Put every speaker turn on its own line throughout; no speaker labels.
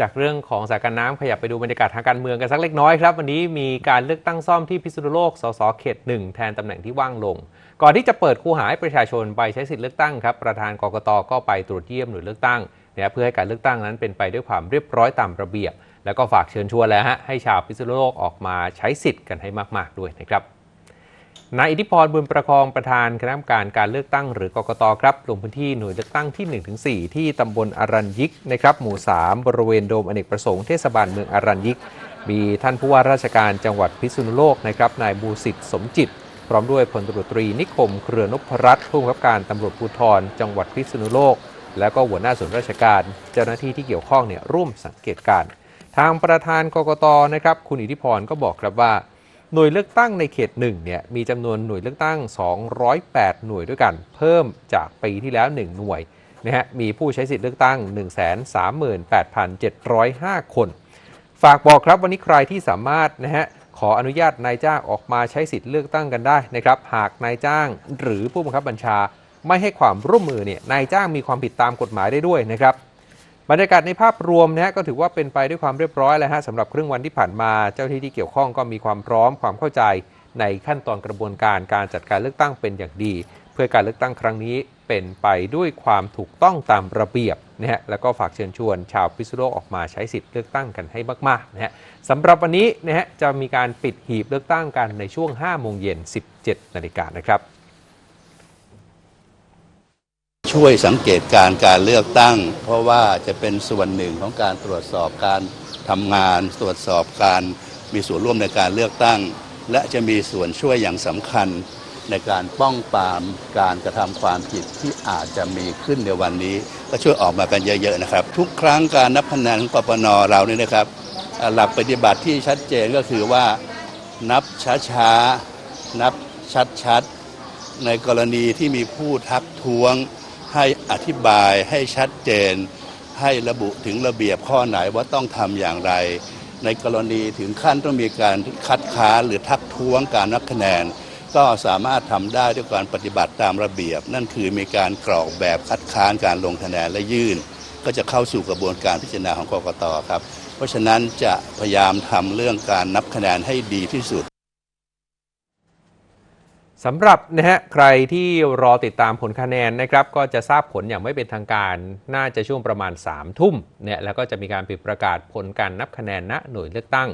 จากเรื่องของสถานการณ์น้ำขยับไปดูบรรยากาศทางการเมืองกันสักเล็กน้อยครับ วันนี้มีการเลือกตั้งซ่อมที่พิษณุโลก สสเขตหนึ่งแทนตำแหน่งที่ว่างลง ก่อนที่จะเปิดคูหาให้ประชาชนไปใช้สิทธิเลือกตั้งครับประธานกกตก็ไปตรวจเยี่ยมหน่วยเลือกตั้งเนี่ยเพื่อให้การเลือกตั้งนั้นเป็นไปด้วยความเรียบร้อยตามระเบียบ แล้วก็ฝากเชิญชวนแล้วฮะให้ชาวพิษณุโลกออกมาใช้สิทธิ์กันให้มาก ๆ ด้วยนะครับ นายอิทธิพรบุญประคองประธานคณะกรรมการการเลือกตั้งหรือกกตครับลงพื้นที่หน่วยเลือกตั้งที่ 1-4 ที่ตำบลอรัญยิกนะครับหมู่ 3 บริเวณโดมอเนกประสงค์เทศบาลเมืองอรัญยิก มีท่านผู้ว่าราชการจังหวัดพิษณุโลกนะครับนายบูสิทธิ์สมจิต พร้อมด้วยพลตำรวจตรีนิคม เครือนพรัตน์ผู้บังคับการตำรวจภูธรจังหวัดพิษณุโลก แล้วก็หัวหน้าส่วนราชการ เจ้าหน้าที่ที่เกี่ยวข้องเนี่ยร่วมสังเกตการณ์ทางประธานกกตนะครับคุณอิทธิพรก็บอกครับว่า หน่วยเลือกตั้งในเขตหนึ่งเนี่ยมีจำนวนหน่วยเลือกตั้ง 208 หน่วยด้วยกัน เพิ่มจากปีที่แล้ว 1 หน่วยนะฮะมีผู้ใช้สิทธิ์เลือกตั้ง 138,705 คน ฝากบอกครับวันนี้ใครที่สามารถนะฮะขออนุญาตนายจ้างออกมาใช้สิทธิ์เลือกตั้งกันได้นะครับหากนายจ้างหรือผู้บังคับบัญชาไม่ให้ความร่วมมือเนี่ยนายจ้างมีความผิดตามกฎหมายได้ด้วยนะครับ บรรยากาศในภาพรวมนะก็ถือว่าเป็นไปด้วยความเรียบร้อยแล้วฮะสำหรับครึ่งวันที่ผ่านมาเจ้าหน้าที่ที่เกี่ยวข้องก็มีความพร้อมความเข้าใจในขั้นตอนกระบวนการการจัดการเลือกตั้งเป็นอย่างดี เพื่อการเลือกตั้งครั้งนี้เป็นไปด้วยความถูกต้องตามระเบียบนะฮะแล้วก็ฝากเชิญชวนชาวพิษณุโลกออกมาใช้สิทธิ์เลือกตั้งกันให้มากๆนะฮะสำหรับวันนี้นะฮะจะมีการปิดหีบเลือกตั้งกันในช่วง5โมงเย็น 17นาฬิกานะครับ
ช่วยสังเกตการการเลือกตั้ง เพราะว่าจะเป็นส่วนหนึ่งของการตรวจสอบการทำงาน ตรวจสอบการมีส่วนร่วมในการเลือกตั้ง และจะมีส่วนช่วยอย่างสำคัญ ในการป้องปรามการกระทำความผิดที่อาจจะมีขึ้นในวันนี้ ก็ช่วยออกมากันเยอะๆนะครับ ทุกครั้งการนับคะแนนของปปนเราเนี่ยนะครับ หลักปฏิบัติที่ชัดเจนก็คือว่านับช้าๆนับชัดๆในกรณีที่มีผู้ทักท้วง ให้อธิบายให้ชัดเจน ให้ระบุถึงระเบียบข้อไหนว่าต้องทำอย่างไร ในกรณีถึงขั้นต้องมีการคัดค้านหรือทักท้วงการนับคะแนน ก็สามารถทำได้ด้วยการปฏิบัติตามระเบียบ นั่นคือมีการกรอกแบบคัดค้านการลงคะแนนและยื่น ก็จะเข้าสู่กระบวนการพิจารณาของกกตครับ เพราะฉะนั้นจะพยายามทำเรื่องการนับคะแนนให้ดีที่สุด
สำหรับนะฮะใครที่รอติดตามผลคะแนนนะครับก็จะทราบผลอย่างไม่เป็นทางการ น่าจะช่วงประมาณ3ทุ่มเนี่ยแล้วก็จะมีการปิดประกาศผลการนับคะแนนณหน่วยเลือกตั้ง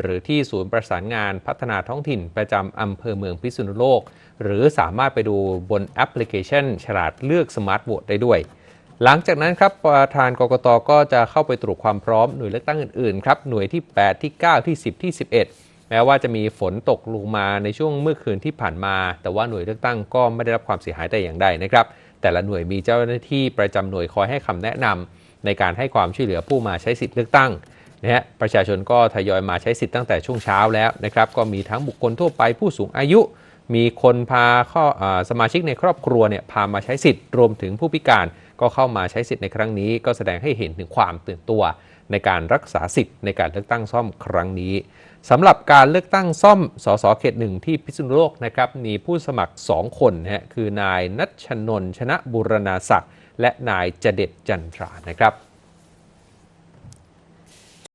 หรือที่ศูนย์ประสานงานพัฒนาท้องถิ่นประจำอำเภอเมืองพิษณุโลก หรือสามารถไปดูบนแอปพลิเคชัน ฉลาดเลือกสมาร์ทโหวตได้ด้วย หลังจากนั้นครับประธานกกตก็จะเข้าไปตรวจความพร้อมหน่วยเลือกตั้งอื่นๆครับหน่วยที่ 8 ที่ 9 ที่ 10 ที่ 11 แม้ว่าจะมีฝนตกลงมาในช่วงเมื่อคืนที่ผ่านมา แต่ว่าหน่วยเลือกตั้งก็ไม่ได้รับความเสียหายแต่อย่างใดนะครับ แต่ละหน่วยมีเจ้าหน้าที่ประจำหน่วยคอยให้คำแนะนำในการให้ความช่วยเหลือผู้มาใช้สิทธิ์เลือกตั้งนะฮะประชาชนก็ทยอยมาใช้สิทธิ์ตั้งแต่ช่วงเช้าแล้วนะครับ ก็มีทั้งบุคคลทั่วไปผู้สูงอายุ มีคนพาข้อสมาชิกในครอบครัวเนี่ยพามาใช้สิทธิ์รวมถึงผู้พิการก็เข้ามาใช้สิทธิ์ในครั้งนี้ ก็แสดงให้เห็นถึงความตื่นตัว ในการรักษาสิทธิ์ในการเลือกตั้งซ่อมครั้งนี้สำหรับการเลือกตั้งซ่อมสสเขตหนึ่งที่พิษณุโลกนะครับมีผู้สมัคร 2 คนนะฮะคือนายนัชชนน์ชนะบุรณาศักดิ์และนายจเด็ดจันทรานะครับ